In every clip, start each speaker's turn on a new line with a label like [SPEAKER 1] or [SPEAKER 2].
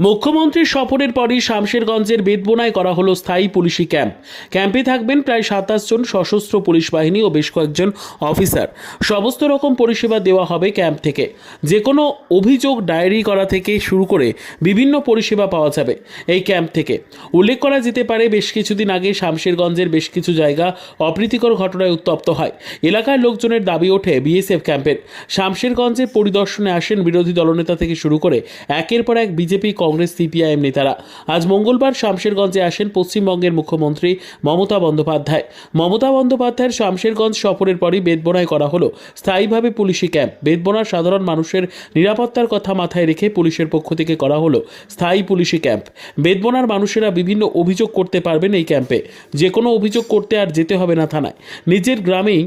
[SPEAKER 1] মুখ্যমন্ত্রীর সফরের পরই শামশেরগঞ্জের বেদবোনায় করা হলো স্থায়ী পুলিশি ক্যাম্প। ক্যাম্পে থাকবেন প্রায় সাতাশ জন সশস্ত্র পুলিশ বাহিনী ও বেশ কয়েকজন অফিসার। সমস্ত রকম পরিষেবা দেওয়া হবে ক্যাম্প থেকে। যে কোনো অভিযোগ ডায়েরি করা থেকে শুরু করে বিভিন্ন পরিষেবা পাওয়া যাবে এই ক্যাম্প থেকে। উল্লেখ করা যেতে পারে, বেশ কিছুদিন আগে শামশেরগঞ্জের বেশ কিছু জায়গা অপ্রীতিকর ঘটনায় উত্তপ্ত হয়। এলাকার লোকজনের দাবি ওঠে বিএসএফ ক্যাম্পের। শামশেরগঞ্জের পরিদর্শনে আসেন বিরোধী দলনেতা থেকে শুরু করে একের পর এক বিজেপি কংগ্রেস, সিপিআইএম নেতারা। আজ মঙ্গলবার শামশেরগঞ্জে আসেন পশ্চিমবঙ্গের মুখ্যমন্ত্রী মমতা বন্দ্যোপাধ্যায়। মমতা বন্দ্যোপাধ্যায়ের শামশেরগঞ্জ সফরের পরই বেদবোনায় করা হলো স্থায়ীভাবে পুলিশি ক্যাম্প। বেদবোনার সাধারণ মানুষের নিরাপত্তার কথা মাথায় রেখে পুলিশের পক্ষ থেকে করা হলো স্থায়ী পুলিশি ক্যাম্প। বেদবোনার মানুষেরা বিভিন্ন অভিযোগ করতে পারবেন এই ক্যাম্পে। যে কোনো অভিযোগ করতে আর যেতে হবে না থানায়। নিজের গ্রামেই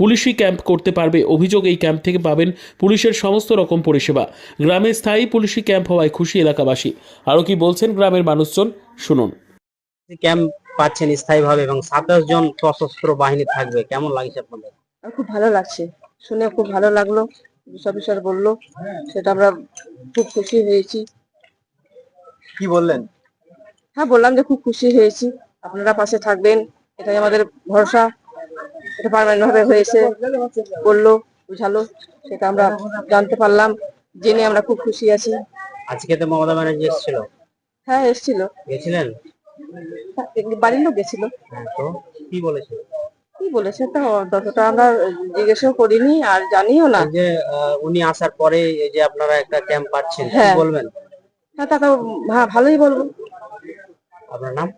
[SPEAKER 1] পুলিশি ক্যাম্প করতে পারবে। অভিযোগ এই ক্যাম্প থেকে পাবেন পুলিশের সমস্ত রকম পরিষেবা। গ্রামে স্থায়ী পুলিশি ক্যাম্প হওয়ায় খুশি এলাকাবাসী। আরও কি বলছেন গ্রামের মানুষজন? শুনুন।
[SPEAKER 2] ক্যাম্প পাচ্ছেন স্থায়ীভাবে এবং সাতাশ জন সশস্ত্র বাহিনী থাকবে। কেমন লাগছে আপনাদের?
[SPEAKER 3] খুব ভালো লাগছে। শুনে খুব ভালো লাগল। অফিসার বলল সেটা আমরা খুব খুশি হয়েছি।
[SPEAKER 2] কি বললেন?
[SPEAKER 3] হ্যাঁ বললাম যে খুব খুশি হয়েছি। আপনারা পাশে থাকবেন। এটাই আমাদের ভরসা। এটা পারমানেন্ট ভাবে হয়েছে বলল বুঝালো সেটা আমরা জানতে পারলাম জেনে আমরা খুব খুশি আছি।
[SPEAKER 2] আজকে তো মমতা ব্যানার্জি এসেছিল।
[SPEAKER 3] হ্যাঁ এসছিল।
[SPEAKER 2] গেছিলেন?
[SPEAKER 3] বাড়ির লোক গেছিল।
[SPEAKER 2] হ্যাঁ তো কি বলেছিল
[SPEAKER 3] কি বলেছে তো ততটা আমরা জিজ্ঞেসও করিনি আর জানিও না।
[SPEAKER 2] যে উনি আসার পরে এই যে আপনারা একটা ক্যাম্প পাচ্ছেন কি
[SPEAKER 3] হ্যাঁ।
[SPEAKER 2] বলবেন?
[SPEAKER 3] হ্যাঁ তো ভালোই বলব।
[SPEAKER 2] আপনার নাম?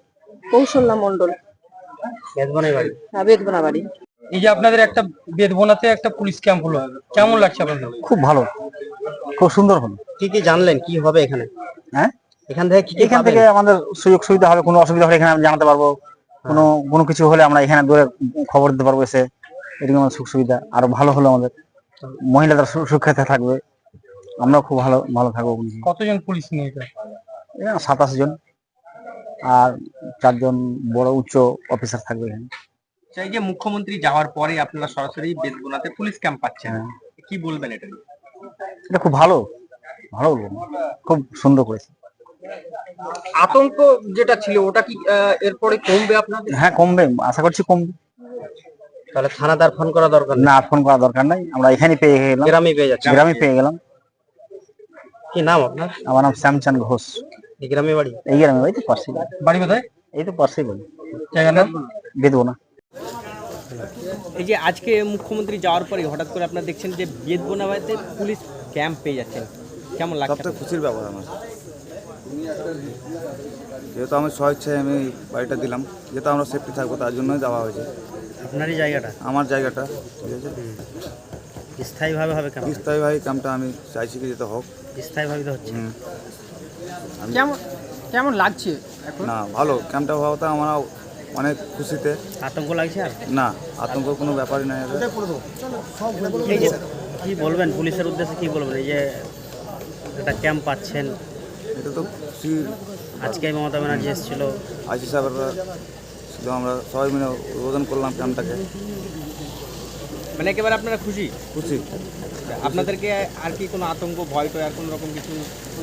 [SPEAKER 3] কৌশল্যা মন্ডল
[SPEAKER 2] বাড়ি।
[SPEAKER 3] হ্যাঁ বেদবনা বাড়ি।
[SPEAKER 4] এই যে আপনাদের একটা বেদবোনাতে একটা পুলিশ ক্যাম্প হলো কেমন লাগছে আপনাদের?
[SPEAKER 5] খুব ভালো। খুব সুন্দর হলো।
[SPEAKER 2] কি কি জানলেন? কি হবে এখানে?
[SPEAKER 5] হ্যাঁ?
[SPEAKER 2] এখান থেকে কি
[SPEAKER 5] এখান থেকে আমাদের সুযোগ সুবিধা হবে কোনো অসুবিধা হলে এখানে আমরা জানাতে পারব। কোনো কোনো কিছু হলে আমরা এখানে দূরে খবর দিতে পারব এসে। এরকম আমাদের সুখ সুবিধা। আরও ভালো হলো আমাদের। মহিলাদের সুরক্ষিত থাকবে। আমরা খুব ভালো ভালো থাকব।
[SPEAKER 4] কতজন পুলিশ নিয়ে
[SPEAKER 5] সাতাশ জন। আর চারজন বড় উচ্চ অফিসার থাকবে এখানে।
[SPEAKER 4] সেই যে মুখ্যমন্ত্রী যাওয়ার পরে আপনারা সরাসরি বেদবোনাতে পুলিশ ক্যাম্প পাচ্ছেন
[SPEAKER 5] হ্যাঁ।
[SPEAKER 4] কি বলবেন এটা
[SPEAKER 5] এটা খুব ভালো ভালো বলব। খুব সুন্দর করেছে।
[SPEAKER 4] আতঙ্ক যেটা ছিল ওটা কি আহ, এরপরে কমবে আপনাদের?
[SPEAKER 5] হ্যাঁ কমবে আশা করছি কমবে।
[SPEAKER 2] তাহলে থানাদার ফোন করা দরকার
[SPEAKER 5] না আর ফোন করা দরকার নাই। আমরা এখানে পেয়ে গেলাম।
[SPEAKER 2] গ্রামে পেয়ে যাচ্ছি
[SPEAKER 5] গ্রামে পেয়ে গেলাম।
[SPEAKER 2] কি নাম আপনার?
[SPEAKER 5] আমার নাম শ্যামচাঁদ ঘোষ।
[SPEAKER 2] এই গ্রামে বাড়ি?
[SPEAKER 5] এই গ্রামে এই তো পাশেই
[SPEAKER 4] বাড়ি কোথায়?
[SPEAKER 5] এই তো পাশেই বলি
[SPEAKER 4] জায়গার
[SPEAKER 5] না।
[SPEAKER 6] এই যে আজকে মুখ্যমন্ত্রী যাওয়ার পরে হঠাৎ করে আপনারা দেখছেন যে বেদবোনাবাড়িতে পুলিশ ক্যাম্প পেয়ে যাচ্ছেন। কেমন লাগছে
[SPEAKER 7] সবথেকে খুশির ব্যাপার আমার। যেহেতু আমি স্বইচ্ছায় আমি বাড়িটা দিলাম যেহেতু আমরা সেফটি থাকব তার জন্যই দেওয়া হয়েছে।
[SPEAKER 6] আপনারই জায়গাটা?
[SPEAKER 7] আমার জায়গাটা ঠিক আছে?
[SPEAKER 6] স্থায়ীভাবে হবে কেন
[SPEAKER 7] স্থায়ীভাবে কামটা আমি চাইছি কি যেতে হোক।
[SPEAKER 6] স্থায়ীভাবে তো হচ্ছে।
[SPEAKER 4] কেমন কেমন লাগছে?
[SPEAKER 7] না ভালো। ক্যাম্পটা হওয়াতে আমরা অনেক খুশিতে।
[SPEAKER 6] আতঙ্ক লাগছে আর?
[SPEAKER 7] না আতঙ্ক কোনো ব্যাপারই নাই এতে।
[SPEAKER 6] এই যে কি বলবেন? পুলিশের উদ্দেশ্যে কি বলবেন? এই যে একটা ক্যাম্প পাচ্ছেন।
[SPEAKER 7] এটা তো খুশির
[SPEAKER 6] আজকে মমতা ব্যানার্জি এসেছিল।
[SPEAKER 7] আইসি সাহেবরা শুধু আমরা সবাই মিলে উদ্বোধন করলাম ক্যাম্পটাকে।
[SPEAKER 6] মানে একেবারে আপনারা খুশি?
[SPEAKER 7] খুশি।
[SPEAKER 6] আপনাদেরকে আর কি কোনো আতঙ্ক ভয় টয় আর কোনো রকম কিছু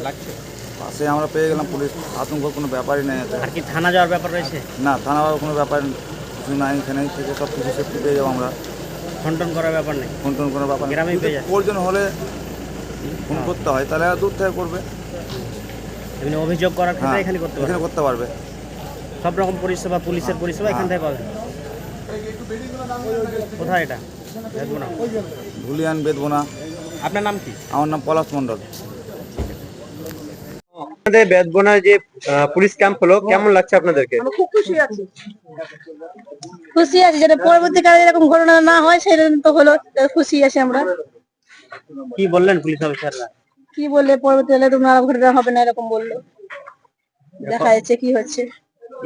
[SPEAKER 6] লাগছে?
[SPEAKER 7] পাশে আমরা পেয়ে গেলাম পুলিশ আতঙ্ক কোনো ব্যাপারই নেই
[SPEAKER 6] আর কি থানা যাওয়ার ব্যাপার রয়েছে?
[SPEAKER 7] না থানা বাবার কোনো ব্যাপার কিছু নাই এখানেই থেকে সব কিছু সেফটি পেয়ে যাব আমরা।
[SPEAKER 6] ফোন করার ব্যাপার নেই?
[SPEAKER 7] ফোন টোন কোনো ব্যাপার
[SPEAKER 6] যাচ্ছে।
[SPEAKER 7] প্রয়োজন হলে ফোন করতে হয় তাহলে আর দূর থেকে করবে।
[SPEAKER 6] এমনি অভিযোগ করার ক্ষেত্রে
[SPEAKER 7] হ্যাঁ
[SPEAKER 6] এখানে করতে
[SPEAKER 7] এখানে করতে পারবে।
[SPEAKER 6] সব রকম পরিষেবা পুলিশের পরিষেবা এখান থেকে পাবেন কোথায় এটা?
[SPEAKER 7] ধুলিয়ান বেদবোনা।
[SPEAKER 6] আপনার নাম কি?
[SPEAKER 7] আমার নাম পলাশ মণ্ডল।
[SPEAKER 2] আপনাদের বেদবনার যে পুলিশ ক্যাম্প হলো কেমন লাগছে আপনাদেরকে?
[SPEAKER 3] খুব খুশি আছি। খুশি আছি যেটা পরবর্তীকালে এরকম ঘটনা না হয় সেটা তো হলো খুশি আছি আমরা।
[SPEAKER 2] কি বললেন পুলিশ অফিসাররা?
[SPEAKER 3] কি বললে পরবর্তীকালে তোমরা আর ঘটনা হবে না এরকম বলল। দেখা যাচ্ছে কি হচ্ছে।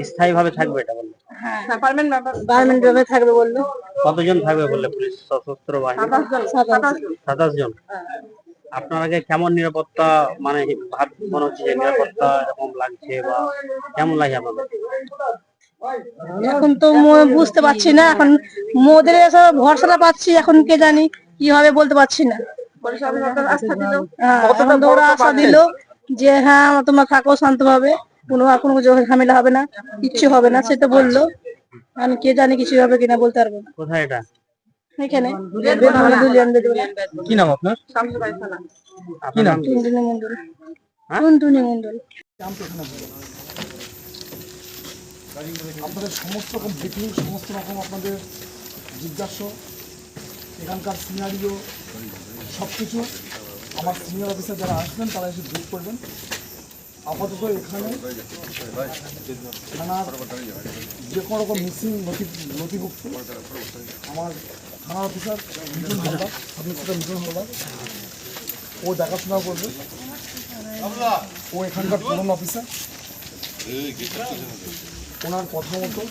[SPEAKER 2] স্থায়ীভাবে থাকবে এটা বলল?
[SPEAKER 3] হ্যাঁ। গার্মেন্ট ভাবে থাকবে বলল।
[SPEAKER 2] কতজন থাকবে বললে পুলিশ সশস্ত্র বাহিনী?
[SPEAKER 3] সাতাশ
[SPEAKER 2] জন আপনাকে কেমন নিরাপত্তা মানে ভাব মনে হচ্ছে যে নিরাপত্তা এরকম লাগছে বা কেমন লাগে আপনাদের?
[SPEAKER 3] এখন তো বুঝতে পারছি না এখন মোদের ভরসাটা পাচ্ছি এখন কে জানি কি হবে বলতে পারছি না। হ্যাঁ, ওরা আশা দিল
[SPEAKER 8] যে হ্যাঁ তোমরা থাকো শান্তভাবে কোনো কোনো ঝামেলা হবে না কিচ্ছু হবে না সেটা বলল। আমি কে জানি কিছু হবে কিনা বলতে পারব না।
[SPEAKER 2] কোথায় এটা?
[SPEAKER 8] এখানে।
[SPEAKER 4] কি নাম আপনার?
[SPEAKER 2] আপনার নাম?
[SPEAKER 8] টুনটুনি মন্ডল
[SPEAKER 2] হ্যাঁ?
[SPEAKER 8] টুনটুনি মন্ডল
[SPEAKER 9] আপনাদের সমস্ত রকম ব্রিফিং সমস্ত রকম আপনাদের জিজ্ঞাসা এখানকার সিনারিও সব কিছু আমার সিনিয়র অফিসার যারা আসবেন তারা এসে ব্রিফ করবেন। আপাতত এখানে থানার যে কোনো রকম মিসিং নথি নথিভুক্ত আমার থানা officer Mithun Haldar sub inspector Mithun Haldar. ও দেখাশোনা করবে। ও এখানকার পুরনো অফিসার ওনার কথা মতো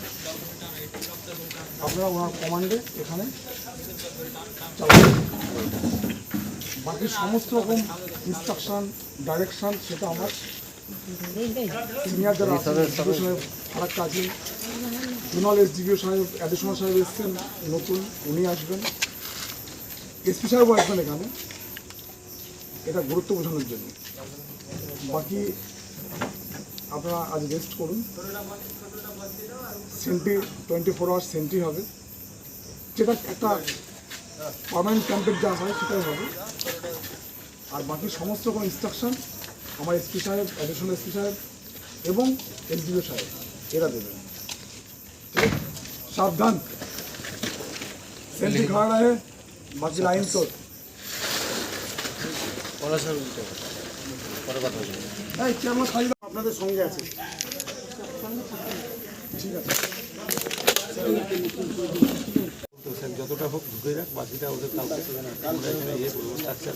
[SPEAKER 9] আপনারা ওনার কমান্ডে এখানে বাকি সমস্ত রকম ইনস্ট্রাকশন ডাইরেকশন সেটা আমার সিনিয়র যারা আছেন ফারাক কাজী জোনাল এসডিও সাহেব অ্যাডিশনাল সাহেব এসছেন নতুন উনি আসবেন। এসপি সাহেবও আসবেন এখানে এটা গুরুত্ব বোঝানোর জন্য বাকি আপনারা আজ রেস্ট করুন সেন্টি টোয়েন্টি ফোর আওয়ার্স সেন্টি হবে যেটা একটা পার্মানেন্ট ক্যাম্পের যা হয় সেটাই হবে আর বাকি সমস্ত রকম ইনস্ট্রাকশন আমার এসপি সাহেব অ্যাডিশনাল এসপি সাহেব এবং এসডিও সাহেব এরা দেবেন? সাবধান। আপনাদের সঙ্গে আছে। ঠিক আছে।
[SPEAKER 7] যতটা হোক ঢুকে যাক বাকিটা ওদের আমরা এখানে ইয়ে করব স্ট্রাকচার